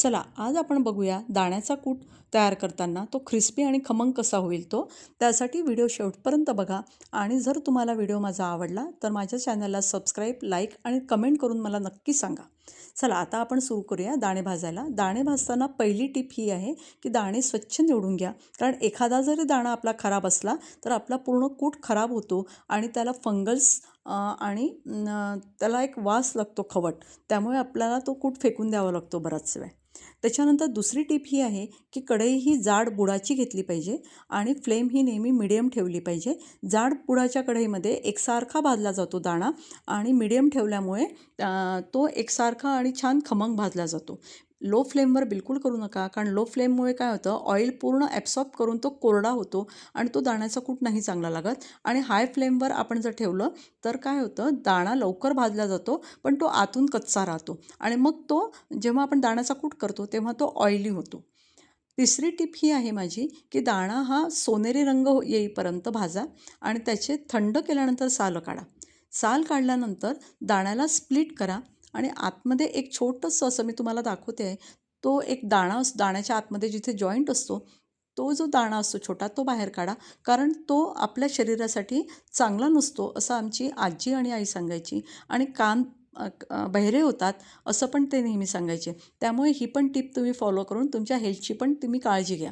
चला आज आपण बघूया दाण्याचा कूट तयार करताना तो क्रिस्पी आणि खमंग कसा होईल तो. त्यासाठी व्हिडिओ शेवटपर्यंत बघा. आणि जर तुम्हाला व्हिडिओ माझा आवडला तर माझ्या चॅनलला सबस्क्राईब लाईक आणि कमेंट करून मला नक्की सांगा. चला आता आपण सुरू करूया दाणे भाजायला. दाणे भाजताना पहिली टिप ही आहे की दाणे स्वच्छ निवडून घ्या. कारण एखादा जरी दाणा आपला खराब असला तर आपला पूर्ण कूट खराब होतो आणि त्याला फंगल्स आणि त्याला एक वास लागतो खवट. त्यामुळे आपल्याला तो कूट फेकून द्यावा लागतो बराच वेळ. त्याच्यानंतर दुसरी टीप ही आहे की कढई ही जाड बुडाची घेतली पाहिजे आणि फ्लेम ही नेहमी मिडियम ठेवली पाहिजे. जाड बुडाच्या कढईमध्ये एकसारखा भाजला जातो दाणा आणि मिडियम ठेवल्यामुळे तो एकसारखा आणि छान खमंग भाजला जातो. लो फ्लेमवर बिलकुल करू नका. कारण लो फ्लेममुळे काय होतं? ऑइल पूर्ण ॲब्सॉर्ब करून तो कोरडा होतो आणि तो दाण्याचा कूट नाही चांगला लागत. आणि हाय फ्लेमवर आपण जर ठेवलं तर काय होतं? दाणा लवकर भाजला जातो पण तो आतून कच्चा राहतो. आणि मग तो जेव्हा आपण दाण्याचा कूट करतो तेव्हा तो ऑइली होतो. तिसरी टीप ही आहे माझी की दाणा हा सोनेरी रंग येईपर्यंत भाजा आणि त्याचे थंड केल्यानंतर साल काढा. साल काढल्यानंतर दाण्याला स्प्लिट करा. आणि आतमध्ये एक छोटंसं असं मी तुम्हाला दाखवते आहे तो एक दाणा अस दाण्याच्या आतमध्ये जिथे जॉईंट असतो तो जो दाणा असतो छोटा तो बाहेर काढा. कारण तो आपल्या शरीरासाठी चांगला नसतो असं आमची आजी आणि आई सांगायची. आणि कान बहिरे होतात असं पण ते नेहमी सांगायचे. त्यामुळे ही पण टीप तुम्ही फॉलो करून तुमच्या हेल्थची पण तुम्ही काळजी घ्या.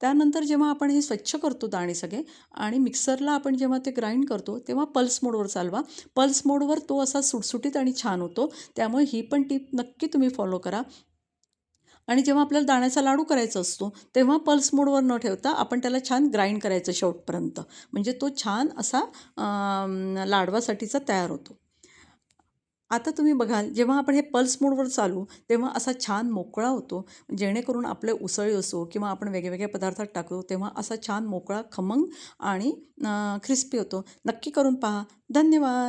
त्यानंतर जेव्हा आपण हे स्वच्छ करतो दाणे सगळे आणि मिक्सरला आपण जेव्हा ते ग्राइंड करतो तेव्हा पल्स मोडवर चालवा. पल्स मोडवर तो असा सुटसुटीत आणि छान होतो. त्यामुळे ही पण टीप नक्की तुम्ही फॉलो करा. आणि जेव्हा आपल्याला दाण्याचा लाडू करायचा असतो तेव्हा पल्स मोडवर न ठेवता आपण त्याला छान ग्राइंड करायचं शेवटपर्यंत. म्हणजे तो छान असा लाडवासाठीचा तयार होतो. आता तुम्ही बघाल जेव्हा आपण हे पल्स मोडवर चालू तेव्हा असा छान मोकळा होतो. जेणेकरून आपले उसळी असो किंवा आपण वेगवेगळ्या पदार्थात टाकू तेव्हा असा छान मोकळा खमंग आणि क्रिस्पी होतो. नक्की करून पहा. धन्यवाद!